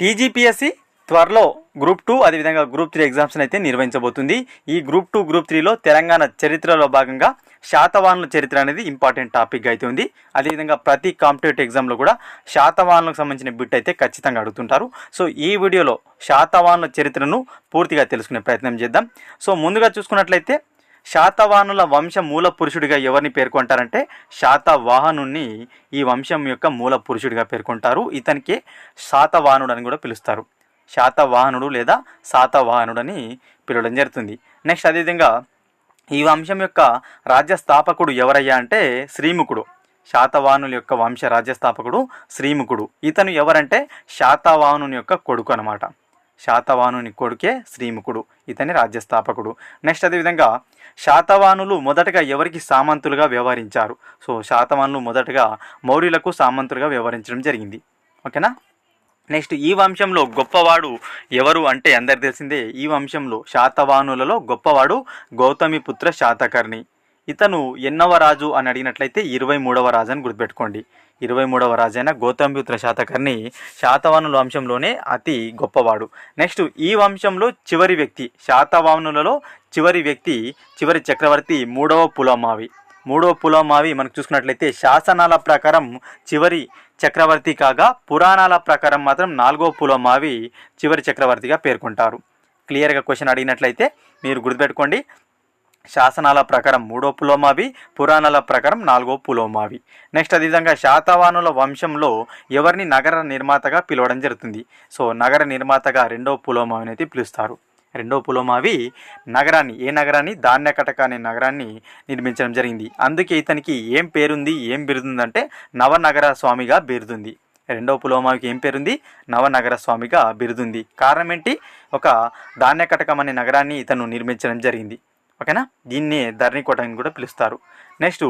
TGPSC త్వరలో group two అదేవిధంగా group three ఎగ్జామ్స్ని అయితే నిర్వహించబోతుంది. ఈ గ్రూప్ టూ గ్రూప్ త్రీలో తెలంగాణ చరిత్రలో భాగంగా శాతవాహనుల చరిత్ర అనేది ఇంపార్టెంట్ టాపిక్ అయితే ఉంది. అదేవిధంగా ప్రతి కాంపిటేటివ్ ఎగ్జామ్లో కూడా శాతవాహనులకు సంబంధించిన బిట్ అయితే ఖచ్చితంగా అడుగుతుంటారు. సో ఈ వీడియోలో శాతవాహనుల చరిత్రను పూర్తిగా తెలుసుకునే ప్రయత్నం చేద్దాం. సో ముందుగా చూసుకున్నట్లయితే శాతవాహనుల వంశ మూల పురుషుడిగా ఎవరిని పేర్కొంటారంటే శాతవాహనుణ్ణి ఈ వంశం యొక్క మూల పురుషుడిగా పేర్కొంటారు. ఇతనికి శాతవాహనుడు అని కూడా పిలుస్తారు. శాతవాహనుడు లేదా శాతవాహనుడు అని పిలవడం జరుగుతుంది. నెక్స్ట్ అదేవిధంగా ఈ వంశం యొక్క రాజ్య స్థాపకుడు ఎవరయ్యా అంటే శ్రీముఖుడు. శాతవాహనుల యొక్క వంశ రాజ్యస్థాపకుడు శ్రీముఖుడు. ఇతను ఎవరంటే శాతవాహనుని యొక్క కొడుకు అనమాట శాతవానుని కొడుకే శ్రీముఖుడు ఇతని రాజ్యస్థాపకుడు. నెక్స్ట్ అదేవిధంగా శాతవానులు మొదటగా ఎవరికి సామంతులుగా వ్యవహరించారు? సో శాతవాహనులు మొదటగా మౌర్యులకు సామంతులుగా వ్యవహరించడం జరిగింది. ఓకేనా? నెక్స్ట్ ఈ వంశంలో గొప్పవాడు ఎవరు అంటే అందరు తెలిసిందే ఈ వంశంలో శాతవానులలో గొప్పవాడు గౌతమిపుత్ర శాతకర్ణి. ఇతను ఎన్నవ రాజు అని అడిగినట్లయితే ఇరవై మూడవ రాజు అని గుర్తుపెట్టుకోండి. ఇరవై మూడవ రాజైన గౌతమిపుత్ర శాతకర్ణి శాతవాహనుల వంశంలోనే అతి గొప్పవాడు. నెక్స్ట్ ఈ వంశంలో చివరి వ్యక్తి శాతవాహనులలో చివరి వ్యక్తి చివరి చక్రవర్తి మూడవ పులమావి. మూడవ పులమావి మనకు చూసుకున్నట్లయితే శాసనాల ప్రకారం చివరి చక్రవర్తి కాగా పురాణాల ప్రకారం మాత్రం నాలుగో పులమావి చివరి చక్రవర్తిగా పేర్కొంటారు. క్లియర్గా క్వశ్చన్ అడిగినట్లయితే మీరు గుర్తుపెట్టుకోండి. శాసనాల ప్రకారం మూడో పులోమావి పురాణాల ప్రకారం నాలుగో పులోమావి. నెక్స్ట్ అదేవిధంగా శాతవానుల వంశంలో ఎవరిని నగర నిర్మాతగా పిలవడం జరుగుతుంది? సో నగర నిర్మాతగా రెండో పులోమావిని అయితే పిలుస్తారు. రెండో పులోమావి నగరాన్ని ఏ నగరాన్ని? ధాన్యకటక అనే నగరాన్ని నిర్మించడం జరిగింది. అందుకే ఇతనికి ఏం పేరుంది ఏం బిరుదుందంటే నవనగర స్వామిగా బిరుదుంది. రెండవ పులోమావికి ఏం పేరుంది? నవనగర స్వామిగా బిరుదుంది. కారణం ఏంటి? ఒక ధాన్యకటకం అనే నగరాన్ని ఇతను నిర్మించడం జరిగింది. ఓకేనా? దీన్నే ధరణికోట అని కూడా పిలుస్తారు. నెక్స్ట్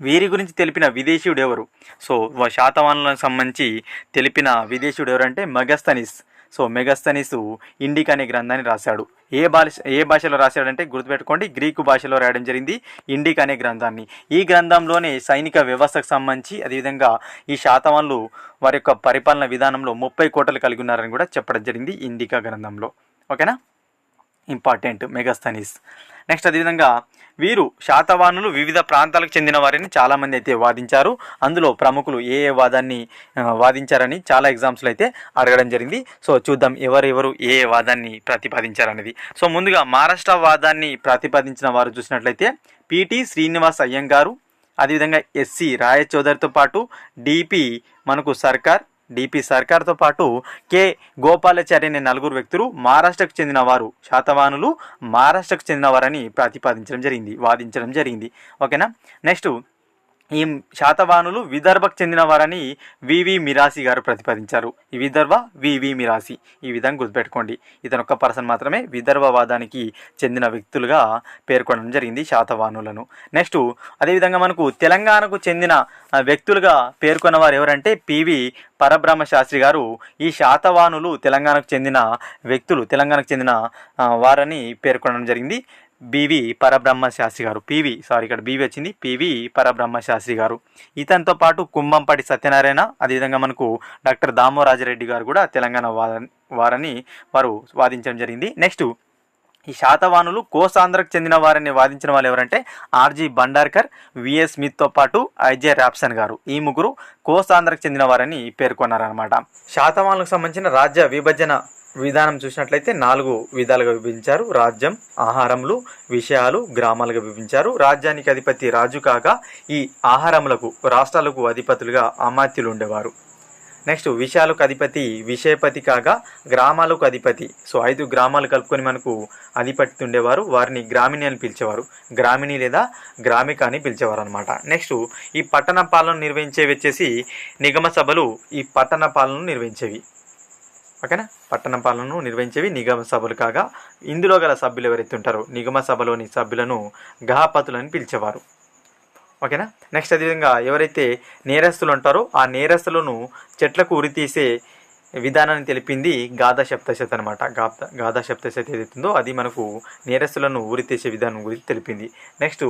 వీరి గురించి తెలిపిన విదేశీయుడు ఎవరు సో వ- శాతవాహనులకు సంబంధించి తెలిపిన విదేశీయుడు ఎవరంటే మెగస్తనిస్. సో మెగస్తనిస్ ఇండిక్ అనే గ్రంథాన్ని రాశాడు. ఏ భాష ఏ భాషలో రాశాడంటే గుర్తుపెట్టుకోండి గ్రీకు భాషలో రాయడం జరిగింది ఇండిక్ అనే గ్రంథాన్ని. ఈ గ్రంథంలోనే సైనిక వ్యవస్థకు సంబంధించి అదేవిధంగా ఈ శాతవాన్లు వారి యొక్క పరిపాలన విధానంలో ముప్పై కోటలు కలిగి ఉన్నారని కూడా చెప్పడం జరిగింది ఇండికా గ్రంథంలో. ఓకేనా? ఇంపార్టెంట్ మెగాస్తనీస్ నెక్స్ట్ అదేవిధంగా వీరు శాతవాహనులు వివిధ ప్రాంతాలకు చెందిన వారిని చాలామంది అయితే వాదించారు. అందులో ప్రముఖులు ఏ ఏ వాదాన్ని వాదించారని చాలా ఎగ్జామ్స్లో అయితే అడగడం జరిగింది. సో చూద్దాం ఎవరెవరు ఏ ఏ వాదాన్ని ప్రతిపాదించారనేది. సో ముందుగా మహారాష్ట్ర వాదాన్ని ప్రతిపాదించిన వారు చూసినట్లయితే పిటి శ్రీనివాస్ అయ్యంగారు అదేవిధంగా ఎస్సి రాయచౌదరితో పాటు డిపి మనకు సర్కార్ డిపి సర్కార్తో పాటు కె. గోపాలాచారి అనే నలుగురు వ్యక్తులు మహారాష్ట్రకు చెందినవారు శాతవానులు శాతవాహనులు మహారాష్ట్రకు చెందినవారని ప్రతిపాదించడం జరిగింది వాదించడం జరిగింది. ఓకేనా? నెక్స్ట్ ఈ శాతవాహనులు విదర్భకు చెందినవారని వివి మిరాసి గారు ప్రతిపాదించారు. ఈ విదర్భ వివి మిరాసి. ఈ విధంగా గుర్తుపెట్టుకోండి. ఇతను ఒక్క పర్సన్ మాత్రమే విదర్భవాదానికి చెందిన వ్యక్తులుగా పేర్కొనడం జరిగింది శాతవాహనులను. నెక్స్ట్ అదేవిధంగా మనకు తెలంగాణకు చెందిన వ్యక్తులుగా పేర్కొన్న వారు ఎవరంటే పివి పరబ్రహ్మ శాస్త్రి గారు. ఈ శాతవాహనులు తెలంగాణకు చెందిన వ్యక్తులు తెలంగాణకు చెందిన వారని పేర్కొనడం జరిగింది. బివి పరబ్రహ్మ శాస్త్రి గారు. పివి సారీ ఇక్కడ బివి వచ్చింది. పివి పరబ్రహ్మ శాస్త్రి గారు. ఇతనితో పాటు కుంభంపాటి సత్యనారాయణ అదేవిధంగా మనకు డాక్టర్ దామోరాజరెడ్డి గారు కూడా తెలంగాణ వారని వారు వాదించడం జరిగింది. నెక్స్ట్ ఈ శాతవానులు కోసాంధ్రకు చెందిన వారిని వాదించిన వాళ్ళు ఎవరంటే ఆర్జీ బండార్కర్ విఎస్ స్మిత్తో పాటు ఐజే ర్యాప్సన్ గారు. ఈ ముగ్గురు కోసాంధ్రకు చెందిన వారని పేర్కొన్నారనమాట శాతవానులకు సంబంధించిన రాజ్య విభజన విధానం చూసినట్లయితే నాలుగు విధాలుగా విభజించారు. రాజ్యం ఆహారములు విషయాలు గ్రామాలుగా విభజించారు. రాజ్యానికి అధిపతి రాజు కాగా ఈ ఆహారములకు రాష్ట్రాలకు అధిపతులుగా అమాత్యులు ఉండేవారు. నెక్స్ట్ విషయాలకు అధిపతి విషయపతి కాగా గ్రామాలకు అధిపతి. సో ఐదు గ్రామాలు కలుపుకొని మనకు అధిపతి ఉండేవారు. వారిని గ్రామిణి అని పిలిచేవారు. గ్రామీణి లేదా గ్రామిక అని పిలిచేవారు అనమాట నెక్స్ట్ ఈ పట్టణ పాలన నిర్వహించేవి వచ్చేసి నిగమ సభలు ఈ పట్టణ పాలనను నిర్వహించేవి. ఓకేనా పట్టణ పాలనను నిర్వహించేవి నిగమ సభలు కాగా ఇందులో గల సభ్యులు ఎవరైతే ఉంటారో నిగమ సభలోని సభ్యులను గహాపతులని పిలిచేవారు. ఓకేనా? నెక్స్ట్ అదేవిధంగా ఎవరైతే నేరస్తులు ఉంటారో ఆ నేరస్తులను చెట్లకు ఉరితీసే విధానాన్ని తెలిపింది గాథా సప్తశతి అనమాట గాథ గాథా సప్తశతి ఏదైతుందో అది మనకు నేరస్తులను ఊరితీసే విధానం గురించి తెలిపింది. నెక్స్ట్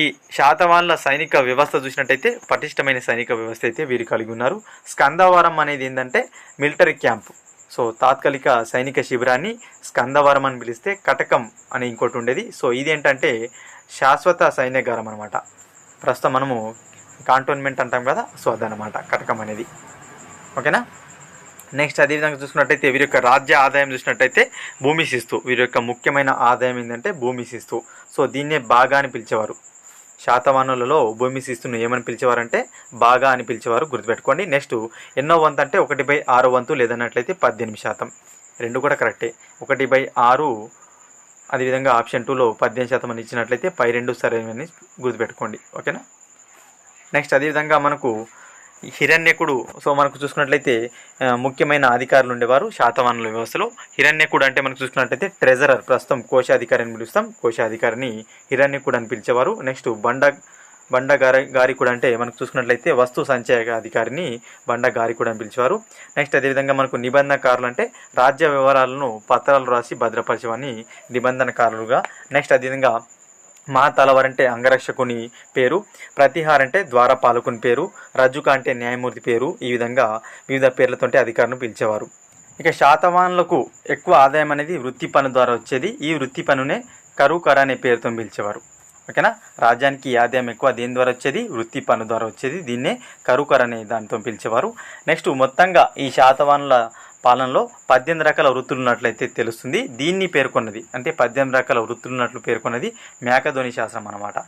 ఈ శాతవాన్ల సైనిక వ్యవస్థ చూసినట్టయితే పటిష్టమైన సైనిక వ్యవస్థ అయితే వీరు కలిగి ఉన్నారు. స్కందవరం అనేది ఏంటంటే మిలిటరీ క్యాంప్. సో తాత్కాలిక సైనిక శిబిరాన్ని స్కందవరం అని పిలిస్తే కటకం అని ఇంకోటి ఉండేది. సో ఇది ఏంటంటే శాశ్వత సైన్యగారం అనమాట ప్రస్తుతం మనము కాంటోన్మెంట్ అంటాం కదా సో అదనమాట కటకం అనేది. ఓకేనా? నెక్స్ట్ అదేవిధంగా చూసుకున్నట్టయితే వీరి యొక్క రాజ్య ఆదాయం చూసినట్టయితే భూమి శిస్తు. వీరి యొక్క ముఖ్యమైన ఆదాయం ఏంటంటే భూమి శిస్తు. సో దీన్నే బాగా అని పిలిచేవారు. శాతవాహనులలో భూమి శిస్తును ఏమని పిలిచేవారంటే బాగా అని పిలిచేవారు గుర్తుపెట్టుకోండి. నెక్స్ట్ ఎన్నో వంతు అంటే ఒకటి బై ఆరు వంతు లేదన్నట్లయితే పద్దెనిమిది శాతం. రెండు కూడా కరెక్టే. ఒకటి బై ఆరు అదేవిధంగా ఆప్షన్ టూలో పద్దెనిమిది శాతం అని ఇచ్చినట్లయితే పై రెండు సరైనవని గుర్తుపెట్టుకోండి. ఓకేనా? నెక్స్ట్ అదేవిధంగా మనకు హిరణ్యకుడు సో మనకు చూసుకున్నట్లయితే ముఖ్యమైన అధికారులు ఉండేవారు శాతవాహనుల వ్యవస్థలో. హిరణ్యకుడు అంటే మనకు చూసుకున్నట్లయితే ట్రెజరర్ ప్రస్తుతం కోశాధికారి అని పిలుస్తాం. కోశాధికారిని హిరణ్యకుడు అని పిలిచేవారు. నెక్స్ట్ బండ బండ గారి గారికుడు అంటే మనకు చూసుకున్నట్లయితే వస్తు సంచయ అధికారిని బండగారికుడు అని పిలిచేవారు. నెక్స్ట్ అదేవిధంగా మనకు నిబంధనకారులు అంటే రాజ్య వివరాలను పత్రాలు రాసి భద్రపరిచేవారిని నిబంధనకారులుగా. నెక్స్ట్ అదేవిధంగా మహాతలవర్ అంటే అంగరక్షకుని పేరు ప్రతిహార్ అంటే ద్వారపాలకుని పేరు రజ్జుక అంటే న్యాయమూర్తి పేరు ఈ విధంగా వివిధ పేర్లతోంటే అధికారులను పిలిచేవారు. ఇక శాతవాన్లకు ఎక్కువ ఆదాయం అనేది వృత్తి పన్ను ద్వారా వచ్చేది. ఈ వృత్తి పన్నునే కరువు అనే పేరుతో పిలిచేవారు. ఓకేనా? రాజ్యానికి ఈ ఆదాయం ఎక్కువ దేని ద్వారా వచ్చేది? వృత్తి పన్ను ద్వారా వచ్చేది. దీన్నే కరుకర్ అనే దానితో పిలిచేవారు. నెక్స్ట్ మొత్తంగా ఈ శాతవానుల పాలనలో పద్దెనిమిది రకాల వృత్తులు ఉన్నట్లయితే తెలుస్తుంది. దీన్ని పేర్కొన్నది అంటే పద్దెనిమిది రకాల వృత్తులు ఉన్నట్లు పేర్కొన్నది మేకధోని శాస్త్రం అన్నమాట.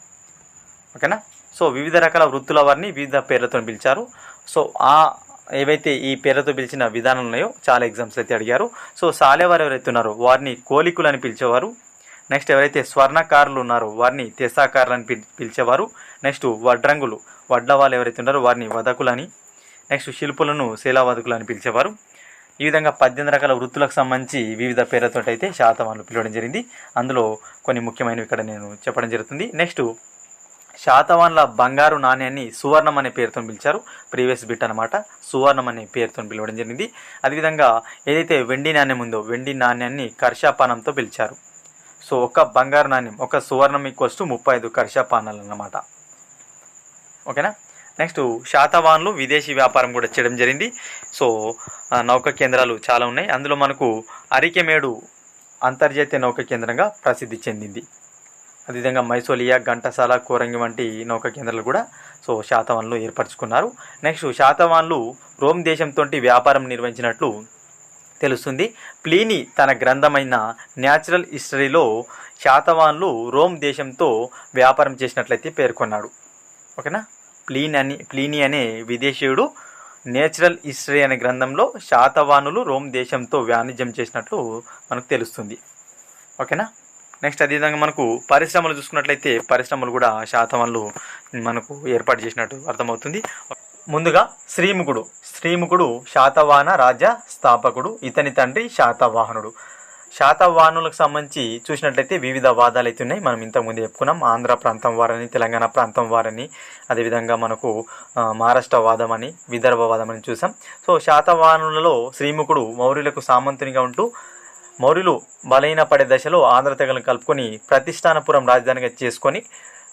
ఓకేనా? సో వివిధ రకాల వృత్తుల వారిని వివిధ పేర్లతో పిలిచారు. సో ఆ ఏవైతే ఈ పేర్లతో పిలిచిన విధానాలు ఉన్నాయో చాలా ఎగ్జామ్స్ అయితే అడిగారు. సో సాలేవారు ఎవరైతే ఉన్నారో వారిని కోలికులు అని పిలిచేవారు. నెక్స్ట్ ఎవరైతే స్వర్ణకారులు ఉన్నారో వారిని తెసాకారులు అని పిలిచేవారు. నెక్స్ట్ వడ్రంగులు వడ్ల వాళ్ళు ఎవరైతే ఉన్నారో వారిని వదకులని నెక్స్ట్ శిల్పులను శిలావదకులు అని పిలిచేవారు. ఈ విధంగా పద్దెనిమిది రకాల వృత్తులకు సంబంధించి వివిధ పేర్లతో అయితే శాతవాహనులు పిలవడం జరిగింది. అందులో కొన్ని ముఖ్యమైనవి ఇక్కడ నేను చెప్పడం జరుగుతుంది. నెక్స్ట్ శాతవాన్ల బంగారు నాణ్యాన్ని సువర్ణం అనే పేరుతో పిలిచారు. ప్రీవియస్ బిట్ అనమాట సువర్ణం అనే పేరుతో పిలవడం జరిగింది. అదేవిధంగా ఏదైతే వెండి నాణ్యం ఉందో వెండి నాణ్యాన్ని కర్షాపానంతో పిలిచారు. సో ఒక బంగారు నాణ్యం ఒక సువర్ణం ఈక్వల్స్ టు ముప్పై ఐదు కర్షాపానాలు అన్నమాట. ఓకేనా? నెక్స్ట్ శాతవాన్లు విదేశీ వ్యాపారం కూడా చేయడం జరిగింది. సో నౌక కేంద్రాలు చాలా ఉన్నాయి. అందులో మనకు అరికెమేడు అంతర్జాతీయ నౌక కేంద్రంగా ప్రసిద్ధి చెందింది. అదేవిధంగా మైసోలియా ఘంటసాల కోరంగి వంటి నౌక కేంద్రాలు కూడా సో శాతవాన్లు ఏర్పరచుకున్నారు. నెక్స్ట్ శాతవాన్లు రోమ్ దేశంతో వ్యాపారం నిర్వహించినట్లు తెలుస్తుంది. ప్లీని తన గ్రంథమైన న్యాచురల్ హిస్టరీలో శాతవాన్లు రోమ్ దేశంతో వ్యాపారం చేసినట్లయితే పేర్కొన్నాడు. ఓకేనా? ప్లీన్ అని ప్లీని అనే విదేశీయుడు నేచురల్ హిస్టరీ అనే గ్రంథంలో శాతవానులు రోమ్ దేశంతో వాణిజ్యం చేసినట్లు మనకు తెలుస్తుంది. ఓకేనా? నెక్స్ట్ అదేవిధంగా మనకు పరిశ్రమలు చూసుకున్నట్లయితే పరిశ్రమలు కూడా శాతవానులు మనకు ఏర్పాటు చేసినట్టు అర్థమవుతుంది. ముందుగా శ్రీముఖుడు. శ్రీముఖుడు శాతవాహన రాజ్య స్థాపకుడు ఇతని తండ్రి శాతవాహనుడు. శాతవాహనులకు సంబంధించి చూసినట్లయితే వివిధ వాదాలు అయితే ఉన్నాయి. మనం ఇంతకుముందు చెప్పుకున్నాం ఆంధ్ర ప్రాంతం వారని తెలంగాణ ప్రాంతం వారని అదేవిధంగా మనకు మహారాష్ట్ర వాదం అని విదర్భ వాదం అని చూసాం. సో శాతవాహనులలో శ్రీముఖుడు మౌర్యులకు సామంతునిగా ఉంటూ మౌర్యులు బలహీన పడే దశలో ఆంధ్ర తెగలను కలుపుకొని ప్రతిష్టానపురం రాజధానిగా చేసుకొని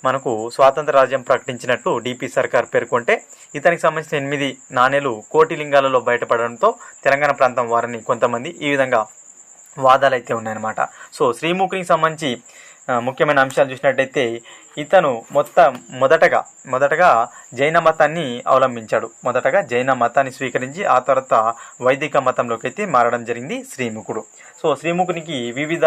మనకు స్వాతంత్ర రాజ్యం ప్రకటించినట్లు డిపి సర్కార్ పేర్కొంటే ఇతనికి సంబంధించిన ఎనిమిది నాణేలు కోటి లింగాలలో బయటపడడంతో తెలంగాణ ప్రాంతం వారిని కొంతమంది ఈ విధంగా వాదాలు అయితే ఉన్నాయన్నమాట. సో శ్రీముఖునికి సంబంధించి ముఖ్యమైన అంశాలు చూసినట్టయితే ఇతను మొత్తం మొదటగా మొదటగా జైన మతాన్ని అవలంబించాడు. మొదటగా జైన మతాన్ని స్వీకరించి ఆ తర్వాత వైదిక మతంలోకి అయితే మారడం జరిగింది శ్రీముఖుడు. సో శ్రీముఖునికి వివిధ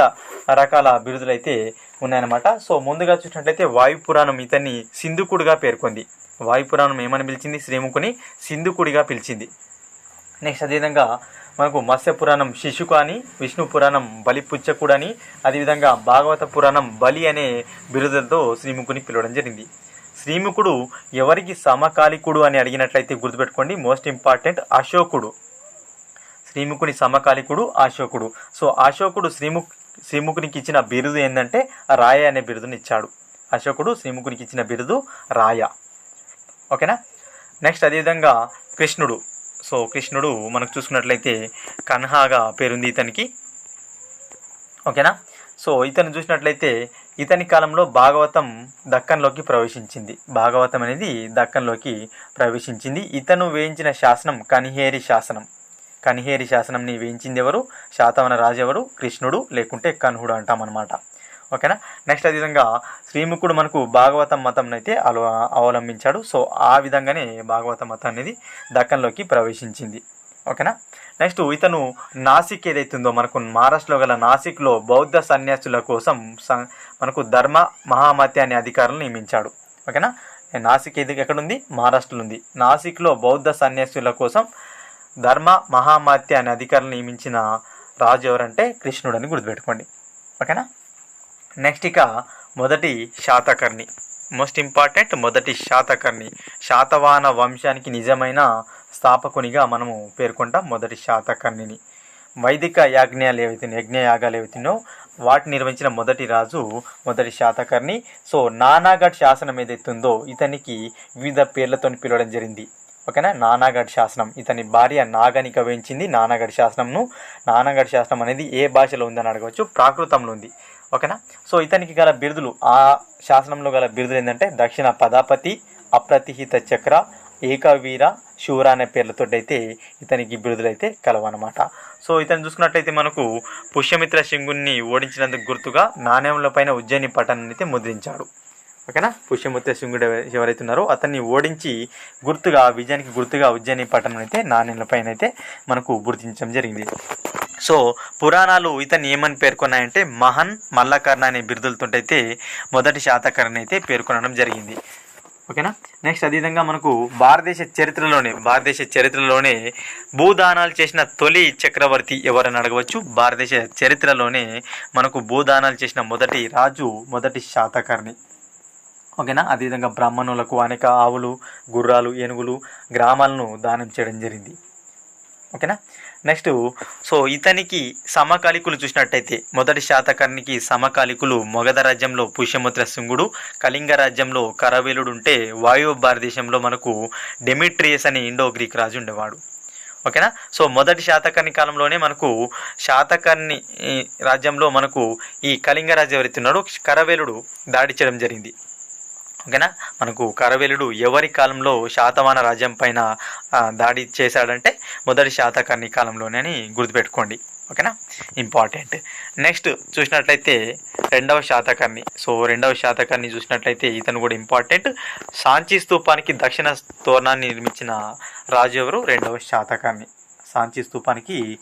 రకాల బిరుదులైతే ఉన్నాయన్నమాట. సో ముందుగా చూసినట్లయితే వాయు పురాణం ఇతన్ని సింధుకుడిగా పేర్కొంది. వాయు పురాణం ఏమని పిలిచింది? శ్రీముఖుని సింధుకుడిగా పిలిచింది. నెక్స్ట్ అదేవిధంగా మనకు మత్స్య పురాణం శిశుకు అని విష్ణు పురాణం బలి పుచ్చకుడు అని అదేవిధంగా భాగవత పురాణం బలి అనే బిరుదులతో శ్రీముఖుని పిలవడం జరిగింది. శ్రీముఖుడు ఎవరికి సమకాలికుడు అని అడిగినట్లయితే గుర్తుపెట్టుకోండి మోస్ట్ ఇంపార్టెంట్ అశోకుడు. శ్రీముఖుని సమకాలికుడు అశోకుడు. సో అశోకుడు శ్రీముఖ్ శ్రీముఖునికి ఇచ్చిన బిరుదు ఏంటంటే రాయ అనే బిరుదుని ఇచ్చాడు. అశోకుడు శ్రీముఖునికి ఇచ్చిన బిరుదు రాయ. ఓకేనా? నెక్స్ట్ అదేవిధంగా కృష్ణుడు. సో కృష్ణుడు మనకు చూసుకున్నట్లయితే కన్హాగా పేరుంది ఇతనికి. ఓకేనా? సో ఇతను చూసినట్లయితే ఇతని కాలంలో భాగవతం దక్కన్లోకి ప్రవేశించింది. భాగవతం అనేది దక్కన్లోకి ప్రవేశించింది. ఇతను వేయించిన శాసనం కనిహేరి శాసనం. కనిహేరి శాసనంని వేయించింది ఎవరు? శాతవన రాజు ఎవరు? కృష్ణుడు లేకుంటే కన్హుడు అంటాం అనమాట ఓకేనా? నెక్స్ట్ అదేవిధంగా శ్రీముఖుడు మనకు భాగవతం మతం అయితే అల అవలంబించాడు. సో ఆ విధంగానే భాగవత మతం అనేది దక్కన్లోకి ప్రవేశించింది. ఓకేనా? నెక్స్ట్ ఇతను నాసిక్ ఏదైతుందో మనకు మహారాష్ట్రలో గల నాసిక్లో బౌద్ధ సన్యాసుల కోసం స- మనకు ధర్మ మహామత్య అనే అధికారులు నియమించాడు. ఓకేనా? నాసిక్ ఏది ఎక్కడుంది? మహారాష్ట్రలో ఉంది నాసిక్లో బౌద్ధ సన్యాసుల కోసం ధర్మ మహామత్య అనే అధికారులు నియమించిన రాజు ఎవరంటే కృష్ణుడు అని గుర్తుపెట్టుకోండి. ఓకేనా? నెక్స్ట్ ఇక మొదటి శాతకర్ణి. మోస్ట్ ఇంపార్టెంట్ మొదటి శాతకర్ణి. శాతవాహన వంశానికి నిజమైన స్థాపకునిగా మనము పేర్కొంటాం మొదటి శాతకర్ణిని. వైదిక యాజ్ఞాలు ఏవైతే యజ్ఞయాగాలు ఏవైతున్నాయో వాటిని నిర్వహించిన మొదటి రాజు మొదటి శాతకర్ణి. సో నానాగఢ్ శాసనం ఏదైతుందో ఇతనికి వివిధ పేర్లతో పిలవడం జరిగింది. ఓకేనా? నానాగఢ్ శాసనం. ఇతని భార్య నాగనిక వేయించింది నానాగఢ్ శాసనంను. నానాగఢ్ శాసనం అనేది ఏ భాషలో ఉందని అడగవచ్చు? ప్రాకృతంలో ఉంది. ఓకేనా? సో ఇతనికి గల బిరుదులు ఆ శాసనంలో గల బిరుదులు ఏంటంటే దక్షిణ పదాపతి అప్రతిహిత చక్ర ఏకవీర శూర అనే పేర్లతో అయితే ఇతనికి బిరుదులైతే అయితే కలవన్నమాట. సో ఇతను చూసుకున్నట్లయితే మనకు పుష్యమిత్ర సింగుణ్ణి ఓడించినందుకు గుర్తుగా నాణ్యములపైన ఉజ్జయిని పట్టణాన్ని అయితే ముద్రించాడు. ఓకేనా? పుష్యమిత్ర శింగుడు ఎవరైతే ఉన్నారో అతన్ని ఓడించి గుర్తుగా విజయానికి గుర్తుగా ఉజ్జయిని పట్టణం అయితే నాణ్యాలపైన అయితే మనకు గుర్తించడం జరిగింది. సో పురాణాలు ఇతన్ని ఏమని పేర్కొన్నాయంటే మహన్ మల్లకర్ణ అనే బిరుదులతోటైతే మొదటి శాతకర్ణ అయితే పేర్కొనడం జరిగింది. ఓకేనా? నెక్స్ట్ అదేవిధంగా మనకు భారతదేశ చరిత్రలోనే భారతదేశ చరిత్రలోనే భూదానాలు చేసిన తొలి చక్రవర్తి ఎవరని అడగవచ్చు? భారతదేశ చరిత్రలోనే మనకు భూదానాలు చేసిన మొదటి రాజు మొదటి శాతకర్ణి. ఓకేనా? అదేవిధంగా బ్రాహ్మణులకు అనేక ఆవులు గుర్రాలు ఏనుగులు గ్రామాలను దానం చేయడం జరిగింది. ఓకేనా? నెక్స్ట్ సో ఇతనికి సమకాలికులు చూసినట్టయితే మొదటి శాతకర్ణికి సమకాలికులు మొగధ రాజ్యంలో పుష్యముత్ర సింగుడు కళింగ రాజ్యంలో కరవేలుడు ఉంటే వాయువ భారతదేశంలో మనకు డెమిట్రియస్ అనే ఇండో గ్రీక్ రాజు ఉండేవాడు. ఓకేనా? సో మొదటి శాతకర్ణి కాలంలోనే మనకు శాతకర్ణి రాజ్యంలో మనకు ఈ కళింగ రాజు ఎవరైతే ఉన్నాడో కరవేలుడు దాడి చేయడం జరిగింది. ఓకేనా? మనకు కరవేలుడు ఎవరి కాలంలో శాతవాన రాజ్యం పైన దాడి చేశాడంటే మొదటి శాతకర్ణి కాలంలోనే అని గుర్తుపెట్టుకోండి. ఓకేనా? ఇంపార్టెంట్. నెక్స్ట్ చూసినట్లయితే రెండవ శాతకర్ణి సో రెండవ శాతకర్ణి చూసినట్లయితే ఇతను కూడా ఇంపార్టెంట్. సాంచి స్తూపానికి దక్షిణ తోరణాన్ని నిర్మించిన రాజు ఎవరు? రెండవ శాతకర్ణి సాంచి స్తూపానికి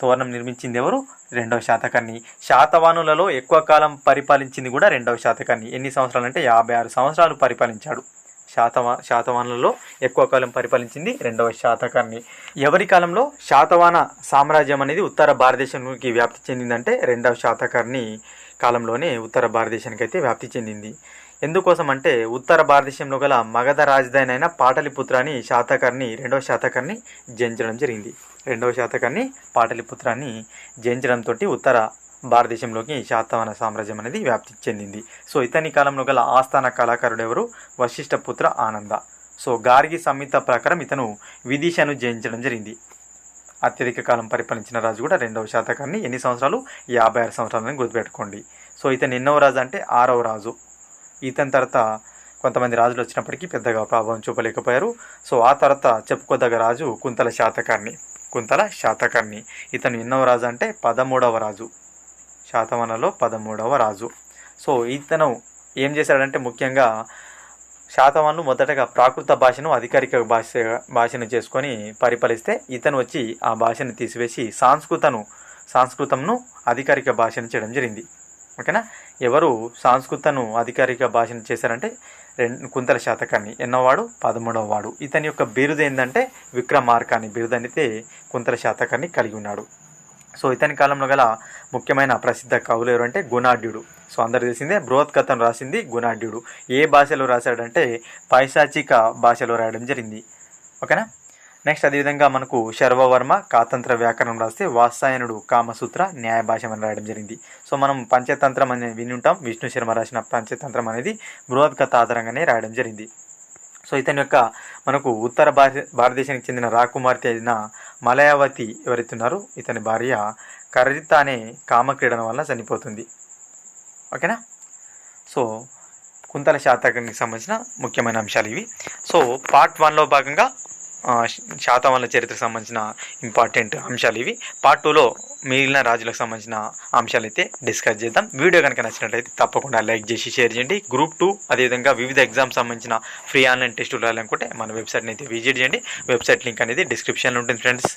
తోరణం నిర్మించింది ఎవరు? రెండవ శాతకర్ణి శాతవానులలో ఎక్కువ కాలం పరిపాలించింది కూడా రెండవ శాతకర్ణి ఎన్ని సంవత్సరాలు అంటే యాభై ఆరు సంవత్సరాలు పరిపాలించాడు. శాతవా శాతవానులలో ఎక్కువ కాలం పరిపాలించింది రెండవ శాతకర్ణి ఎవరి కాలంలో శాతవాన సామ్రాజ్యం అనేది ఉత్తర భారతదేశానికి వ్యాప్తి చెందిందంటే రెండవ శాతకర్ణి కాలంలోనే ఉత్తర భారతదేశానికి అయితే వ్యాప్తి చెందింది. ఎందుకోసం అంటే ఉత్తర భారతదేశంలో గల మగధ రాజధాని అయిన పాటలిపుత్రాన్ని శాతకర్ణి రెండవ శాతకర్ణి జయించడం జరిగింది. రెండవ శాతకర్ణి పాటలిపుత్రాన్ని జయించడంతో ఉత్తర భారతదేశంలోకి శాతవాహన సామ్రాజ్యం అనేది వ్యాప్తి చెందింది. సో ఇతని కాలంలో గల ఆస్థాన కళాకారుడు ఎవరు? వశిష్ఠపుత్ర ఆనంద. సో గార్గి సంహిత ప్రకారం ఇతను విదిశాను జయించడం జరిగింది. అత్యధిక కాలం పరిపాలించిన రాజు కూడా రెండవ శాతకాన్ని ఎన్ని సంవత్సరాలు? యాభై ఆరు సంవత్సరాలని గుర్తుపెట్టుకోండి. సో ఇతను ఎన్నవ రాజు అంటే ఆరవ రాజు. ఇతని తర్వాత కొంతమంది రాజులు వచ్చినప్పటికీ పెద్దగా ప్రభావం చూపలేకపోయారు. సో ఆ తర్వాత చెప్పుకోదగ్గ రాజు కుంతల శాతకాన్ని కుంతల శాతకర్ణి ఇతను ఎన్నవ రాజు అంటే పదమూడవ రాజు. శాతవనలో పదమూడవ రాజు. సో ఇతను ఏం చేశాడంటే ముఖ్యంగా శాతవాన్లు మొదటగా ప్రాకృత భాషను అధికారిక భాష భాషను చేసుకొని పరిపాలిస్తే ఇతను వచ్చి ఆ భాషను తీసివేసి సాంస్కృతను సాంస్కృతంను అధికారిక భాషను చేయడం జరిగింది. ఓకేనా? ఎవరు సాంస్కృతను అధికారిక భాషను చేశారంటే రెండు కుంతల శాతకాన్ని ఎన్నోవాడు? పదమూడవ వాడు. ఇతని యొక్క బిరుదు ఏంటంటే విక్రమార్క అని బిరుదు అయితే కుంతల శాతకాన్ని కలిగి ఉన్నాడు. సో ఇతని కాలంలో గల ముఖ్యమైన ప్రసిద్ధ కవులు ఎవరంటే గుణాఢ్యుడు సో అందరు తెలిసిందే బృహత్కథను రాసింది గుణాఢ్యుడు ఏ భాషలో రాశాడంటే పైశాచిక భాషలో రాయడం జరిగింది. ఓకేనా? నెక్స్ట్ అదేవిధంగా మనకు శర్వవర్మ కాతంత్ర వ్యాకరణం రాస్తే వాత్సాయనుడు కామసూత్ర న్యాయ భాషం అని రాయడం జరిగింది. సో మనం పంచతంత్రం అని విని ఉంటాం. విష్ణు శర్మ రాసిన పంచతంత్రం అనేది బృహత్కథ ఆధారంగానే రాయడం జరిగింది. సో ఇతని యొక్క మనకు ఉత్తర భారత భారతదేశానికి చెందిన రాకుమార్తె అయిన మలయావతి ఎవరైతే ఇతని భార్య కరిత అనే కామక్రీడన వల్ల చనిపోతుంది. ఓకేనా? సో కుంతల శాతకానికి సంబంధించిన ముఖ్యమైన అంశాలు ఇవి. సో పార్ట్ వన్లో భాగంగా ఆ, శాతవాహనుల చరిత్రకు సంబంధించిన ఇంపార్టెంట్ అంశాలు ఇవి. పార్ట్ టూలో మిగిలిన రాజులకు సంబంధించిన అంశాలు అయితే డిస్కస్ చేద్దాం. వీడియో కనుక నచ్చినట్లయితే తప్పకుండా లైక్ చేసి షేర్ చేయండి. గ్రూప్ టూ అదేవిధంగా వివిధ ఎగ్జామ్స్ సంబంధించిన ఫ్రీ ఆన్లైన్ టెస్టులు రాయాలనుకుంటే మన వెబ్సైట్ని అయితే విజిట్ చేయండి. వెబ్సైట్ లింక్ అనేది డిస్క్రిప్షన్లో ఉంటుంది ఫ్రెండ్స్